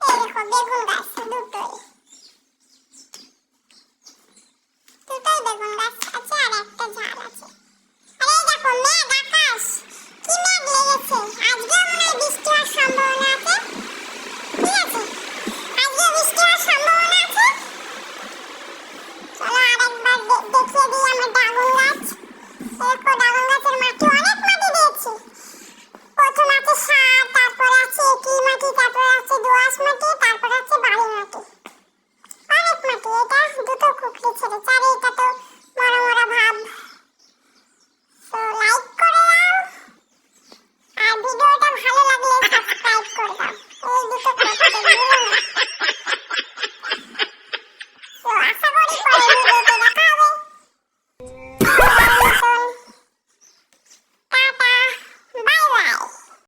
এই দেখো বেগুন গাছ